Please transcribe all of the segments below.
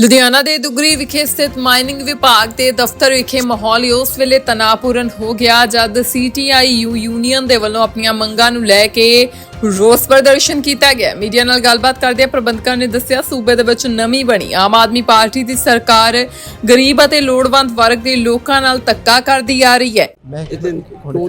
ਲੁਧਿਆਣਾ ਦੇ ਦੁਗਰੀ ਵਿਖੇ ਸਥਿਤ ਮਾਈਨਿੰਗ ਵਿਭਾਗ ਦੇ ਦਫ਼ਤਰ ਵਿਖੇ ਮਾਹੌਲ ਉਸ ਵੇਲੇ ਤਣਾਅਪੂਰਨ ਹੋ ਗਿਆ ਜਦ ਸੀਟੀਆਈਯੂ ਯੂਨੀਅਨ ਦੇ ਵੱਲੋਂ ਆਪਣੀਆਂ ਮੰਗਾਂ ਨੂੰ ਲੈ ਕੇ ਰੋਸ ਪ੍ਰਦਰਸ਼ਨ ਕੀਤਾ ਗਿਆ। ਮੀਡੀਆ ਨਾਲ ਗੱਲਬਾਤ ਕਰਦਿਆਂ ਪ੍ਰਬੰਧਕਾਂ ਨੇ ਦੱਸਿਆ ਸੂਬੇ ਦੇ ਵਿੱਚ ਨਵੀਂ ਬਣੀ। ਆਮ ਆਦਮੀ ਪਾਰਟੀ ਦੀ ਸਰਕਾਰ ਗਰੀਬ ਅਤੇ ਲੋੜਵੰਦ ਵਰਗ ਦੇ ਲੋਕਾਂ ਨਾਲ ਧੱਕਾ ਕਰਦੀ ਆ ਰਹੀ ਹੈ। ਮੈਂ ਸ਼ੁਰੂ-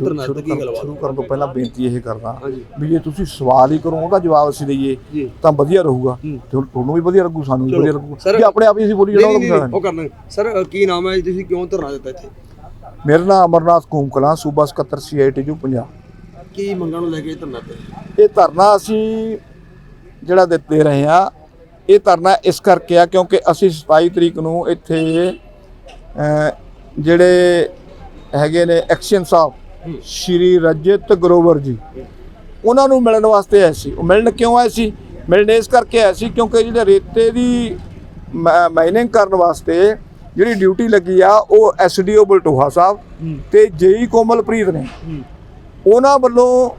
ਕਰਨ- ਤੋਂ ਪਹਿਲਾਂ ਬੇਨਤੀ ਇਹ ਕਰਦਾ। ਵੀ ਜੇ ਤੁਸੀਂ ਸਵਾਲ ਹੀ ਕਰੋ ਉਹਦਾ ਜਵਾਬ ਅਸੀਂ ਦਈਏ। ਜੀ। ਤਾਂ ਵਧੀਆ ਰਹੂਗਾ। ਤੁਹਾਨੂੰ ਵੀ ਵਧੀਆ ਲੱਗੂ ਸਾਨੂੰ ਵੀ। ਵਧੀਆ ਲੱਗੂ। ਜੇ ਆਪਣੇ ਆਪ ਹੀ ਅਸੀਂ ਬੋਲੀ ਨਹੀਂ, ਉਹ ਕਰਨਾ ਸਰ ਕੀ ਨਾਮ ਹੈ ਜੀ? ਤੁਸੀਂ ਕਿਉਂ ਧਰਨਾ ਦਿੱਤਾ ਇੱਥੇ? ਮੇਰਾ ਨਾਮ ਅਮਰਨਾਥ ਕੂਮਕਲਾ ਸੂਬਾ ਸਕੱਤਰ ਸੀਆਈਟੀਯੂ ਪੰਜਾਬ। ਕੀ ਮੰਗਾਂ ਨੂੰ ਲੈ ਕੇ ਇਹ ਧਰਨਾ ਦਿੱਤਾ ਇਹ ਧਰਨਾ ਅਸੀਂ ਜਿਹੜਾ ਦਿੱਤੇ ਰਹੇ ਆ ਇਹ ਧਰਨਾ ਇਸ ਕਰਕੇ ਆ ਕਿਉਂਕਿ ਅਸੀਂ 27 ਤਰੀਕ ਨੂੰ ਇੱਥੇ ਜਿਹੜੇ ਹੈਗੇ ਨੇ ਐਕਸ਼ਨ ਸਾਹਿਬ ਸ਼੍ਰੀ ਰਜਤ ਗਰੋਵਰ ਜੀ ਉਹਨਾਂ ਨੂੰ ਮਿਲਣ ਵਾਸਤੇ ਆਏ ਸੀ। ਉਹ ਮਿਲਣ ਕਿਉਂ ਆਏ ਸੀ? ਮਿਲਣ ਇਸ ਕਰਕੇ ਆਏ ਸੀ ਕਿਉਂਕਿ ਜਿਹੜੇ ਰੇਤੇ ਦੀ ਮਾਈਨਿੰਗ ਕਰਨ ਵਾਸਤੇ ਜਿਹੜੀ ਡਿਊਟੀ ਲੱਗੀ ਆ ਉਹ ਐਸਡੀਓ ਬਲਟੋਹਾ ਸਾਹਿਬ ਤੇ ਜੇਈ ਕੋਮਲਪ੍ਰੀਤ ਨੇ। ਉਹਨਾਂ ਵੱਲੋਂ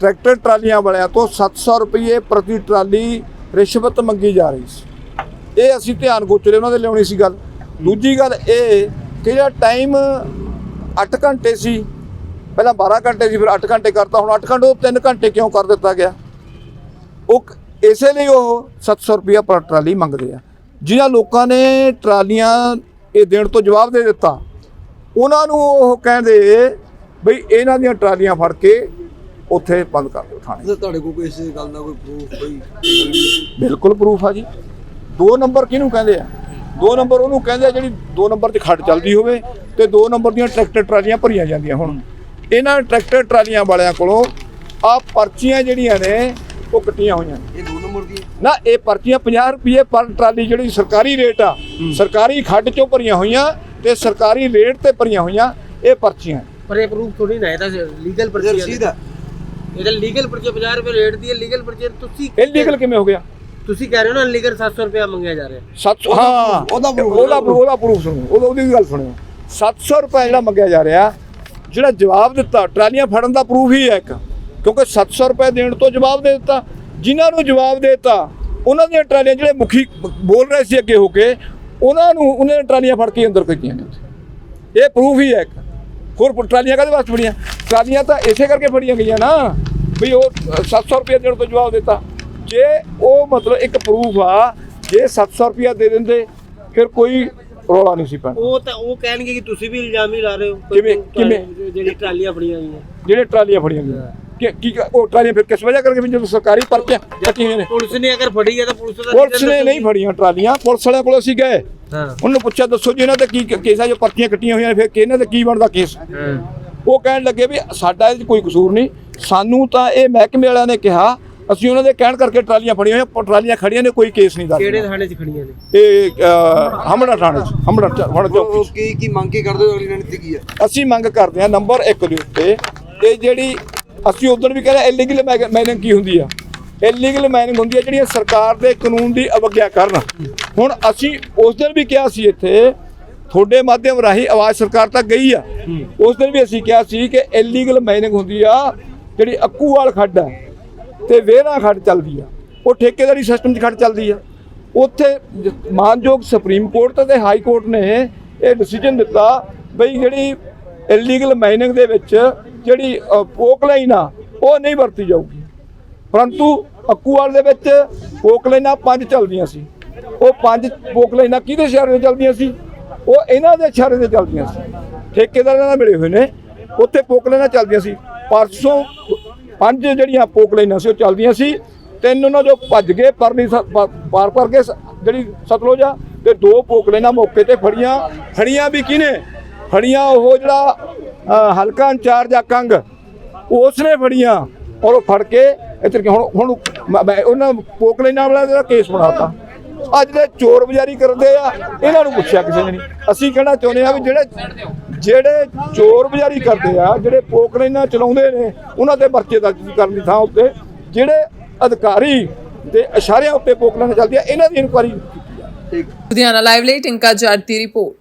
ਟਰੈਕਟਰ ਟਰਾਲੀਆਂ ਵਾਲਿਆਂ ਤੋਂ 700 ਰੁਪਏ ਪ੍ਰਤੀ ਟਰਾਲੀ ਰਿਸ਼ਵਤ ਮੰਗੀ ਜਾ ਰਹੀ ਸੀ। ਇਹ ਅਸੀਂ ਧਿਆਨ ਗੋਚਰੇ ਉਹਨਾਂ ਦੇ ਲਿਆਉਣੀ ਸੀ ਗੱਲ। ਦੂਜੀ ਗੱਲ ਇਹ ਕਿ ਜਿਹੜਾ ਟਾਈਮ 8 ਘੰਟੇ ਸੀ, ਪਹਿਲਾਂ 12 ਘੰਟੇ ਸੀ, ਫਿਰ 8 ਘੰਟੇ ਕਰਤਾ, ਹੁਣ 8 ਘੰਟੇ, ਉਹ 3 ਘੰਟੇ ਕਿਉਂ ਕਰ ਦਿੱਤਾ ਗਿਆ? ਉਹ ਇਸੇ ਲਈ ਉਹ 700 ਰੁਪਏ ਪਰ ਟਰਾਲੀ ਮੰਗਦੇ ਆ। ਜਿਨ੍ਹਾਂ ਲੋਕਾਂ ਨੇ ਟਰਾਲੀਆਂ ਇਹ ਦੇਣ ਤੋਂ ਜਵਾਬ ਦੇ ਦਿੱਤਾ, ਉਹਨਾਂ ਨੂੰ ਉਹ ਕਹਿੰਦੇ ਬਈ ਇਹਨਾਂ ਦੀਆਂ ਟਰਾਲੀਆਂ ਫੜ ਕੇ ਉੱਥੇ ਬੰਦ ਕਰ ਦਿਓ ਥਾਣੇ। ਤੁਹਾਡੇ ਕੋਲ ਕੋਈ ਇਸ ਗੱਲ ਦਾ ਕੋਈ ਪ੍ਰੂਫ ਕੋਈ ਬਿਲਕੁਲ ਪ੍ਰੂਫ ਆ ਜੀ। ਦੋ ਨੰਬਰ ਕਿਹਨੂੰ ਕਹਿੰਦੇ ਆ? ਦੋ ਨੰਬਰ ਉਹਨੂੰ ਕਹਿੰਦੇ ਆ ਜਿਹੜੀ ਦੋ ਨੰਬਰ 'ਚ ਖੱਡ ਚੱਲਦੀ ਹੋਵੇ ਤੇ ਦੋ ਨੰਬਰ ਦੀਆਂ ਟਰੈਕਟਰ ਟਰਾਲੀਆਂ ਭਰੀਆਂ ਜਾਂਦੀਆਂ ਹੁਣ। ਇਹਨਾਂ ਟਰੈਕਟਰ ਟਰਾਲੀਆਂ ਵਾਲਿਆਂ ਕੋਲੋਂ ਆ ਪਰਚੀਆਂ ਜਿਹੜੀਆਂ ਨੇ ਉਹ ਕੱਟੀਆਂ ਹੋਈਆਂ ਨੇ। ਇਹ ਦੋ ਨੰਬਰ ਦੀ? ਨਾ ਇਹ ਪਰਚੀਆਂ 50 ਰੁਪਏ ਪਰ ਟਰਾਲੀ ਜਿਹੜੀ ਸਰਕਾਰੀ ਰੇਟ ਆ ਸਰਕਾਰੀ ਖੱਡ ਚੋਂ ਭਰੀਆਂ ਹੋਈਆਂ ਤੇ ਸਰਕਾਰੀ ਰੇਟ ਤੇ ਭਰੀਆਂ ਹੋਈਆਂ ਇਹ ਪਰਚੀਆਂ। ਪਰ ਇਹ ਪ੍ਰੂਫ ਥੋੜੀ ਨਾ ਹੈ ਤਾਂ ਲੀਗਲ ਇਹ ਪਰਚੀ ਰਸੀਦ ਹੈ ਇਹ ਤਾਂ ਲੀਗਲ ਪਰਚੀ 50 ਰੁਪਏ ਰੇਟ ਦੀ ਹੈ ਲੀਗਲ ਪਰਚੀ ਤੁਸੀਂ ਇਲੀਗਲ ਕਿਵੇਂ ਹੋ ਗਿਆ? ਤੁਸੀਂ ਕਹਿ ਰਹੇ ਹੋ ਨਾ ਲੀਗਲ 700 ਰੁਪਏ ਮੰਗਿਆ ਜਾ ਰਿਹਾ। 700 ਹਾਂ ਉਹਦਾ ਉਹਦਾ ਉਹਦਾ ਪ੍ਰੂਫ ਸੁਣੋ। ਉਹਦਾ ਉਹਦੀ ਗੱਲ ਸੁਣਿਓ 700 ਰੁਪਏ ਜਿਹੜਾ ਮੰਗਿਆ ਜਾ ਰਿਹਾ ਜਿਹੜਾ ਜਵਾਬ ਦਿੱਤਾ ਟਰਾਲੀਆਂ ਫੜਨ ਦਾ ਪ੍ਰੂਫ ਹੀ ਹੈ ਇੱਕ। ਕਿਉਂਕਿ 700 ਰੁਪਏ ਦੇਣ ਤੋਂ ਜਵਾਬ ਦੇ ਦਿੱਤਾ। ਜਿਨ੍ਹਾਂ ਨੂੰ ਜਵਾਬ ਦੇ ਦਿੱਤਾ ਉਹਨਾਂ ਦੀਆਂ ਟਰਾਲੀਆਂ ਜਿਹੜੇ ਮੁਖੀ ਬੋਲ ਰਹੇ ਸੀ ਅੱਗੇ ਹੋ ਕੇ ਉਹਨਾਂ ਨੂੰ ਉਹਨਾਂ ਦੀਆਂ ਟਰਾਲੀਆਂ ਫੜ ਕੇ ਅੰਦਰ ਕੀਤੀਆਂ ਨੇ। ਇਹ ਪ੍ਰੂਫ ਹੀ ਹੈ ਇੱਕ। ਹੋਰ ਟਰਾਲੀਆਂ ਕਾਹਦੇ ਵਾਸਤੇ ਫੜੀਆਂ? ਟਰਾਲੀਆਂ ਤਾਂ ਇਸੇ ਕਰਕੇ ਫੜੀਆਂ ਗਈਆਂ ਨਾ ਵੀ ਉਹ ਅ, 700 ਰੁਪਏ ਦੇਣ ਤੋਂ ਜਵਾਬ ਦਿੱਤਾ। ਜੇ ਉਹ ਮਤਲਬ ਇੱਕ ਪ੍ਰੂਫ ਆ ਜੇ 700 ਰੁਪਏ ਦੇ ਦਿੰਦੇ ਫਿਰ ਕੋਈ ਰੌਲਾ ਨਹੀਂ ਸੀ ਪੈਣਾ। ਉਹ ਤਾਂ ਉਹ ਕਹਿਣਗੇ ਕਿ ਤੁਸੀਂ ਵੀ ਇਲਜ਼ਾਮ ਹੀ ਲਾ ਰਹੇ ਹੋ ਕਿਵੇਂ- ਕਿਵੇਂ? ਜਿਹੜੀ ਟਰਾਲੀਆਂ ਫੜੀਆਂ ਹੋਈਆਂ ਜਿਹੜੇ ਟਰਾਲੀਆਂ ਫੜੀਆਂ ਗਈਆਂ। ਕਿ ਕੀ ਉਹ ਟਰਾਲੀਆਂ ਫਿਰ ਕਿਸ ਵਜ੍ਹਾ ਕਰਕੇ ਵੀ ਜਦੋਂ ਸਰਕਾਰੀ ਪਰਚੀਆਂ ਕੱਟੀਆਂ ਹੋਈਆਂ ਨੇ? ਪੁਲਿਸ ਨੇ ਅਗਰ ਫੜੀ ਹੈ ਤਾਂ ਪੁਲਿਸ ਦਾ ਪੁਲਿਸ ਨੇ ਨਹੀਂ ਫੜੀਆਂ ਟਰਾਲੀਆਂ ਪੁਲਿਸ ਵਾਲਿਆਂ ਕੋਲ ਅਸੀਂ ਗਏ। ਹਾਂ। ਉਹਨੂੰ ਪੁੱਛਿਆ ਦੱਸੋ ਜੀ ਇਹਨਾਂ ਤੇ ਕੀ ਕੇਸ ਆ ਜੋ ਪਰਚੀਆਂ ਕੱਟੀਆਂ ਹੋਈਆਂ ਨੇ ਫਿਰ ਕਿ ਇਹਨਾਂ ਤੇ ਕੀ ਬਣਦਾ ਕੇਸ? ਉਹ ਕਹਿਣ ਲੱਗੇ ਵੀ ਸਾਡਾ ਇਹਦੇ 'ਚ ਕੋਈ ਕਸੂਰ ਨਹੀਂ। ਸਾਨੂੰ ਤਾਂ ਇਹ ਮਹਿਕਮੇ ਵਾਲਿਆਂ ਨੇ ਕਿਹਾ ਅਸੀਂ ਉਹਨਾਂ ਦੇ ਕਹਿਣ ਕਰਕੇ ਟਰਾਲੀਆਂ ਫੜੀਆਂ ਹੋਈਆਂ ਪਰ ਟਰਾਲੀਆਂ ਖੜੀਆਂ ਨੇ ਕੋਈ ਕੇਸ ਨਹੀਂ ਕਿਹੜੇ ਦਰਜ ਥਾਣੇ 'ਚ ਖੜੀਆਂ ਨੇ? ਇਹ ਅਹ, ਹਮੜਾ ਥਾਣੇ 'ਚ ਹਮੜਾ ਚ- ਹੁਣ ਉਹ ਚੌਕੀ ਉਹ ਕੀ ਕੀ ਮੰਗ ਕੇ ਕਰਦੇ ਹੋ? ਅਗਲੀ ਰਣਨੀਤੀ ਕੀ ਹੈ? ਅਸੀਂ ਮੰਗ ਕਰਦੇ ਹਾਂ ਨੰਬਰ 1 ਦੇ ਉੱਤੇ ਇਹ ਜਿਹੜੀ ਅਸੀਂ ਉਦੋਂ ਵੀ ਕਹਿੰਦੇ ਇਲੀਗਲ ਮਾਈਨਿੰਗ ਕੀ ਹੁੰਦੀ ਆ? ਇਲੀਗਲ ਮਾਈਨਿੰਗ ਹੁੰਦੀ ਆ ਜਿਹੜੀਆਂ ਸਰਕਾਰ ਦੇ ਕਾਨੂੰਨ ਦੀ ਅਵਗਿਆ ਕਰਨ। ਹੁਣ ਅਸੀਂ ਉਸ ਦਿਨ ਵੀ ਕਿਹਾ ਸੀ ਇੱਥੇ, ਤੁਹਾਡੇ ਮਾਧਿਅਮ ਰਾਹੀਂ ਆਵਾਜ਼ ਸਰਕਾਰ ਤੱਕ ਗਈ ਆ। ਉਸ ਦਿਨ ਵੀ ਅਸੀਂ ਕਿਹਾ ਸੀ ਕਿ ਇਲੀਗਲ ਮਾਈਨਿੰਗ ਹੁੰਦੀ ਆ, ਜਿਹੜੀ ਅੱਕੂਵਾਲ ਖੱਡ ਆ, ਤੇ ਵੇਰਾ ਖੱਡ ਚੱਲਦੀ ਆ। ਉਹ ਠੇਕੇਦਾਰੀ ਸਿਸਟਮ 'ਚ ਖੱਡ ਚੱਲਦੀ ਆ। ਉੱਥੇ ਮਾਨਯੋਗ ਸੁਪਰੀਮ ਕੋਰਟ ਤੇ ਹਾਈ ਕੋਰਟ ਨੇ ਇਹ ਡਿਸੀਜਨ ਦਿੱਤਾ ਬਈ ਜਿਹੜੀ ਇਲੀਗਲ ਮਾਈਨਿੰਗ ਦੇ ਵਿੱਚ ਜਿਹੜੀ ਪੋਕ ਲਾਈਨ ਆ, ਉਹ ਨਹੀਂ ਵਰਤੀ ਜਾਊਗੀ। ਪਰੰਤੂ ਅਕੂਵਾਲ ਦੇ ਵਿੱਚ ਪੋਕ ਲਾਈਨਾਂ ਪੰਜ ਚੱਲਦੀਆਂ ਸੀ। ਉਹ ਪੰਜ ਪੋਕ ਲਾਈਨਾਂ ਕਿਹਦੇ ਇਸ਼ਾਰੇ ਤੇ ਚੱਲਦੀਆਂ ਸੀ? ਉਹ ਇਹਨਾਂ ਦੇ ਇਸ਼ਾਰੇ ਤੇ ਚੱਲਦੀਆਂ ਸੀ। ਠੇਕੇਦਾਰਾਂ ਨਾਲ ਮਿਲੇ ਹੋਏ ਨੇ। ਉੱਥੇ ਪੋਕ ਲਾਈਨਾਂ ਚੱਲਦੀਆਂ ਸੀ। ਪਰਸੋਂ ਪੰਜ ਜਿਹੜੀਆਂ ਪੋਕ ਲਾਈਨਾਂ ਸੀ, ਉਹ ਚੱਲਦੀਆਂ ਸੀ। ਤਿੰਨ ਉਹਨਾਂ ਜੋ ਭੱਜ ਗਏ, ਪਰਲੀ ਸ- ਪ- ਪਾਰ ਪਰ ਕੇ ਸ- ਜਿਹੜੀ ਸਤਲੁਜ ਆ, ਤੇ ਦੋ ਪੋਕ ਲਾਈਨਾਂ ਮੌਕੇ ਤੇ ਫੜੀਆਂ। ਫੜੀਆਂ ਵੀ ਕਿਹਨੇ? ਫੜੀਆਂ ਉਹ ਜਿਹੜਾ ਹਲਕਾ ਇੰਚਾਰਜ ਆ ਉਸਨੇ ਫੜੀਆਂ। ਔਰ ਉਹ ਫੜ ਕੇ ਇੱਧਰ ਹੁਣ ਹੁਣ ਉਹਨਾਂ ਪੋਕ ਲੈਣਾ ਵਾਲਾ ਦਾ ਕੇਸ ਬਣਾਤਾ। ਅੱਜ ਦੇ ਚੋਰ ਬਜ਼ਾਰੀ ਕਰਦੇ ਆ, ਇਹਨਾਂ ਨੂੰ ਪੁੱਛਿਆ ਕਿਸੇ ਨੇ ਅਸੀਂ ਕਹਿਣਾ ਚਾਹੁੰਦੇ ਆ ਵੀ ਜਿਹੜੇ ਜਿਹੜੇ ਚੋਰ ਬਜ਼ਾਰੀ ਕਰਦੇ ਆ, ਜਿਹੜੇ ਪੋਕ ਲੈਣਾ ਚਲਾਉਂਦੇ ਨੇ, ਉਹਨਾਂ ਦੇ ਪਰਚੇ ਦਰਜ ਕਰਨ ਦੀ ਥਾਂ ਉੱਤੇ ਜਿਹੜੇ ਅਧਿਕਾਰੀ ਦੇ ਇਸ਼ਾਰਿਆਂ ਉੱਤੇ ਪੋਕ ਲੈਣਾ ਚੱਲਦੀ ਆ, ਇਹਨਾਂ ਦੀ ਇਨਕੁਆਰੀ ਠੀਕ ਲੁਧਿਆਣਾ ਲਾਈਵ ਲਈ ਟਿੰਕਾ ਜੱਟ ਦੀ ਰਿਪੋਰਟ।